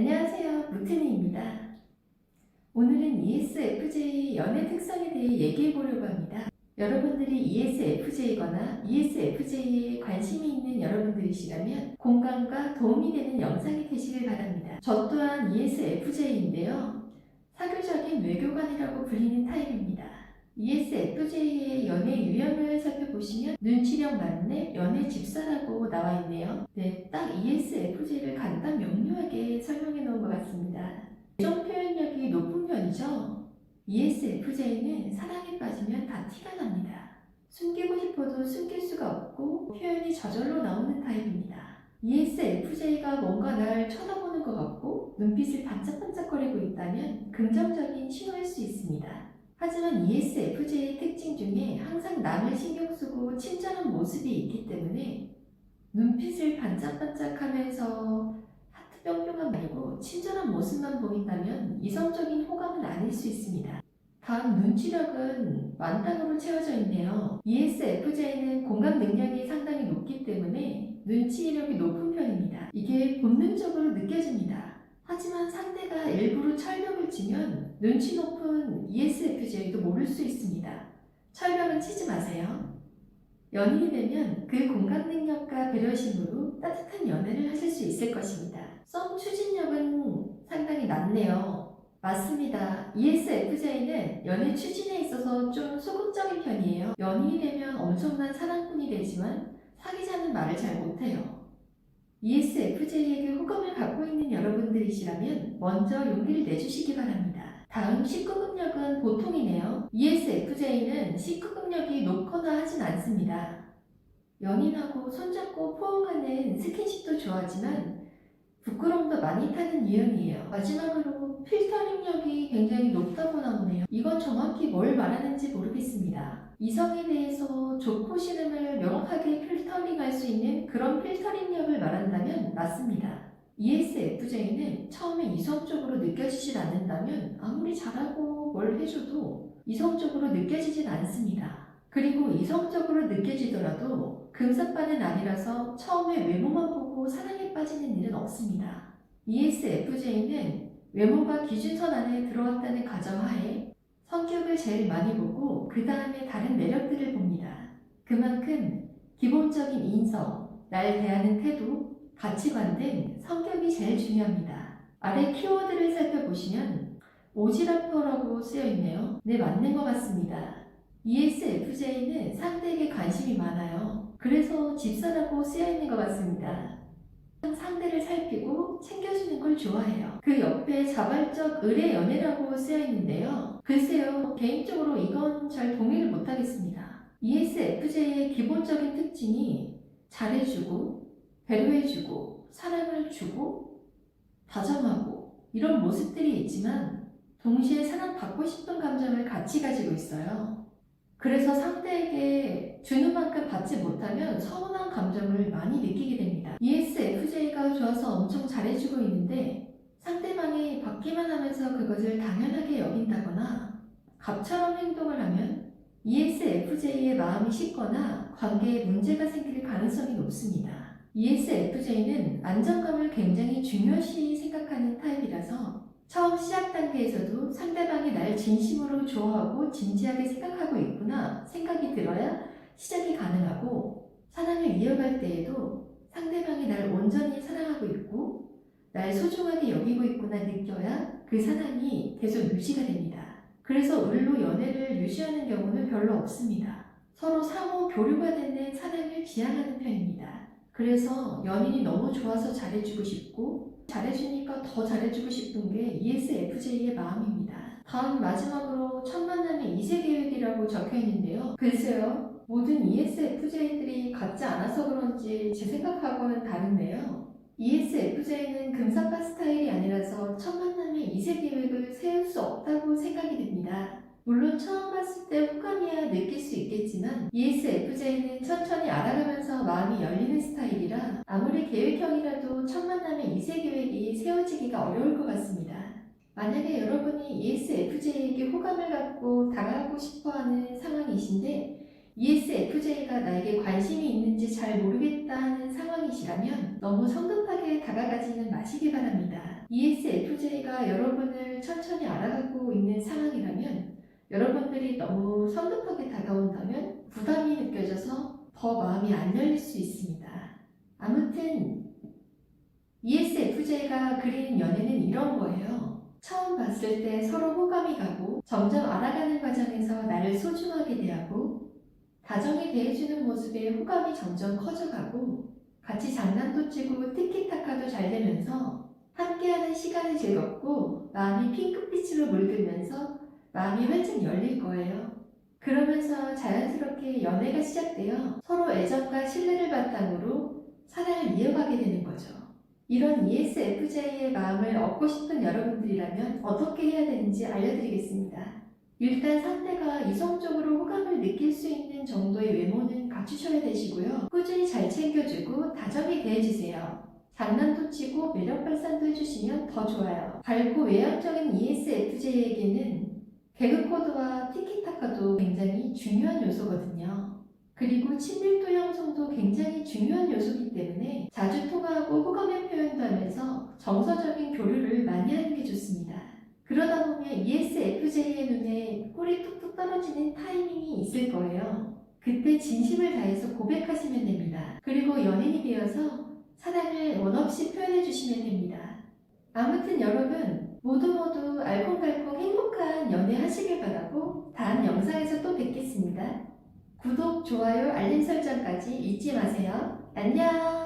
안녕하세요. 무트니입니다. 오늘은 ESFJ 연애 특성에 대해 얘기해 보려고 합니다. 여러분들이 ESFJ거나 ESFJ에 관심이 있는 여러분들이시라면 공감과 도움이 되는 영상이 되시길 바랍니다. 저 또한 ESFJ인데요. 사교적인 외교관이라고 불리는 타입입니다. ESFJ의 연애 유형을 살펴보시면 눈치력 만렙, 연애 집사라고 나와 있네요. 네, 딱 ESFJ를 간단 명료하게 설명해 놓은 것 같습니다. 애정 표현력이 높은 편이죠. ESFJ는 사랑에 빠지면 다 티가 납니다. 숨기고 싶어도 숨길 수가 없고 표현이 저절로 나오는 타입입니다. ESFJ가 뭔가 날 쳐다보는 것 같고 눈빛을 반짝반짝거리고 있다면 긍정적인 신호일 수 있습니다. 하지만 ESFJ의 특징 중에 항상 남을 신경 쓰고 친절한 모습이 있기 때문에 눈빛을 반짝반짝하면서 하트 뿅뿅한 말고 친절한 모습만 보인다면 이성적인 호감은 아닐 수 있습니다. 다음 눈치력은 만땅으로 채워져 있네요. ESFJ는 공감 능력이 상당히 높기 때문에 눈치력이 높은 편입니다. 이게 본능적으로 느껴집니다. 하지만 상대가 일부러 철벽을 치면 눈치 높은 ESFJ도 모를 수 있습니다. 철벽은 치지 마세요. 연인이 되면 그 공감 능력과 배려심으로 따뜻한 연애를 하실 수 있을 것입니다. 썸 추진력은 상당히 낮네요. 맞습니다. ESFJ는 연애 추진에 있어서 좀 소극적인 편이에요. 연인이 되면 엄청난 사랑꾼이 되지만 사귀자는 말을 잘 못해요. ESFJ에게 호감을 갖고 있는 여러분들이시라면 먼저 용기를 내주시기 바랍니다. 다음 19금력은 보통이네요. ESFJ는 19금력이 높거나 하진 않습니다. 연인하고 손잡고 포옹하는 스킨십도 좋아하지만 부끄러움도 많이 타는 유형이에요. 마지막으로 필터링력이 굉장히 높다고 나오네요. 이건 정확히 뭘 말하는지 모르겠습니다. 이성에 대해서 좋고 싫음을 명확하게 필터링할 수 있는 그런 필터링력을 말한다면 맞습니다. ESFJ는 처음에 이성적으로 느껴지질 않는다면 아무리 잘하고 뭘 해줘도 이성적으로 느껴지진 않습니다. 그리고 이성적으로 느껴지더라도 금사빠는 아니라서 처음에 외모만 보고 사랑에 빠지는 일은 없습니다. ESFJ는 외모가 기준선 안에 들어왔다는 가정하에 성격을 제일 많이 보고 그 다음에 다른 매력들을 봅니다. 그만큼 기본적인 인성, 날 대하는 태도, 가치관 등 성격이 제일 중요합니다. 아래 키워드를 살펴보시면 오지랖퍼라고 쓰여 있네요. 네, 맞는 것 같습니다. ESFJ는 상대에게 관심이 많아요. 그래서 집사라고 쓰여 있는 것 같습니다. 상대를 살피고 챙겨주는 걸 좋아해요. 그 옆에 자발적 의뢰 연애라고 쓰여 있는데요. 글쎄요, 개인적으로 이건 잘 동의를 못하겠습니다. ESFJ의 기본적인 특징이 잘해주고, 배려해주고, 사랑을 주고, 다정하고, 이런 모습들이 있지만, 동시에 사랑받고 싶은 감정을 같이 가지고 있어요. 그래서 상대에게 주는 만큼 받지 못하면 서운한 감정을 많이 느끼게 됩니다. ESFJ가 좋아서 엄청 잘해주고 있는데 상대방이 받기만 하면서 그것을 당연하게 여긴다거나 갑처럼 행동을 하면 ESFJ의 마음이 식거나 관계에 문제가 생길 가능성이 높습니다. ESFJ는 안정감을 굉장히 중요시 생각하는 타입이라서 처음 시작 단계에서도 상대방이 날 진심으로 좋아하고 진지하게 생각하고 있구나 생각이 들어야 시작이 가능하고 사랑을 이어갈 때에도 상대방이 날 온전히 사랑하고 있고 날 소중하게 여기고 있구나 느껴야 그 사랑이 계속 유지가 됩니다. 그래서 을로 연애를 유지하는 경우는 별로 없습니다. 서로 상호 교류가 되는 사랑을 지향하는 편입니다. 그래서 연인이 너무 좋아서 잘해주고 싶고 잘해주니까 더 잘해주고 싶은 게 ESFJ의 마음입니다. 다음 마지막으로 첫 만남의 이세 계획이라고 적혀 있는데요. 글쎄요, 모든 ESFJ들이 같지 않아서 그런지 제 생각하고는 다른데요. ESFJ는 금사빠 스타일이 아니라서 첫 만남의 이세 계획을 세울 수 없다고 생각이 됩니다. 물론 처음 봤을 때 호감이야 느낄 수 있겠지만 ESFJ는 천천히 알아가면서 마음이 열리는 스타일이라 아무리 계획형이라도 첫 만남의 이세 계획이 세워지기가 어려울 것 같습니다. 만약에 여러분이 ESFJ에게 호감을 갖고 다가가고 싶어하는 상황이신데 ESFJ가 나에게 관심이 있는지 잘 모르겠다 하는 상황이시라면 너무 성급하게 다가가지는 마시기 바랍니다. E 천천히 알아가고 이라면 여러분들이 너무 성급하게 다가온다면 부담이 느껴져서 더 마음이 안 열릴 수 있습니다. 아무튼 ESFJ가 그리는 연애는 이런 거예요. 처음 봤을 때 서로 호감이 가고 점점 알아가는 과정에서 나를 소중하게 대하고 다정히 대해주는 모습에 호감이 점점 커져가고 같이 장난도 치고 티키타카도 잘 되면서 함께하는 시간이 즐겁고 마음이 핑크빛으로 물들면서 마음이 활짝 열릴 거예요. 그러면서 자연스럽게 연애가 시작되어 서로 애정과 신뢰를 바탕으로 사랑을 이어가게 되는 거죠. 이런 ESFJ의 마음을 얻고 싶은 여러분들이라면 어떻게 해야 되는지 알려드리겠습니다. 일단 상대가 이성적으로 호감을 느낄 수 있는 정도의 외모는 갖추셔야 되시고요. 꾸준히 잘 챙겨주고 다정히 대해주세요. 장난도 치고 매력 발산도 해주시면 더 좋아요. 밝고 외향적인 ESFJ에게는 개그 코드와 티키타카도 굉장히 중요한 요소거든요. 그리고 친밀도 형성도 굉장히 중요한 요소이기 때문에 자주 통화하고 호감의 표현도 하면서 정서적인 교류를 많이 하는 게 좋습니다. 그러다 보면 ESFJ의 눈에 꿀이 뚝뚝 떨어지는 타이밍이 있을 거예요. 그때 진심을 다해서 고백하시면 됩니다. 그리고 연인이 되어서 사랑을 원없이 표현해 주시면 됩니다. 아무튼 여러분 모두 모두 알콩달콩 행복한 연애 하시길 바라고 다음 영상에서 또 뵙겠습니다. 구독, 좋아요, 알림 설정까지 잊지 마세요. 안녕!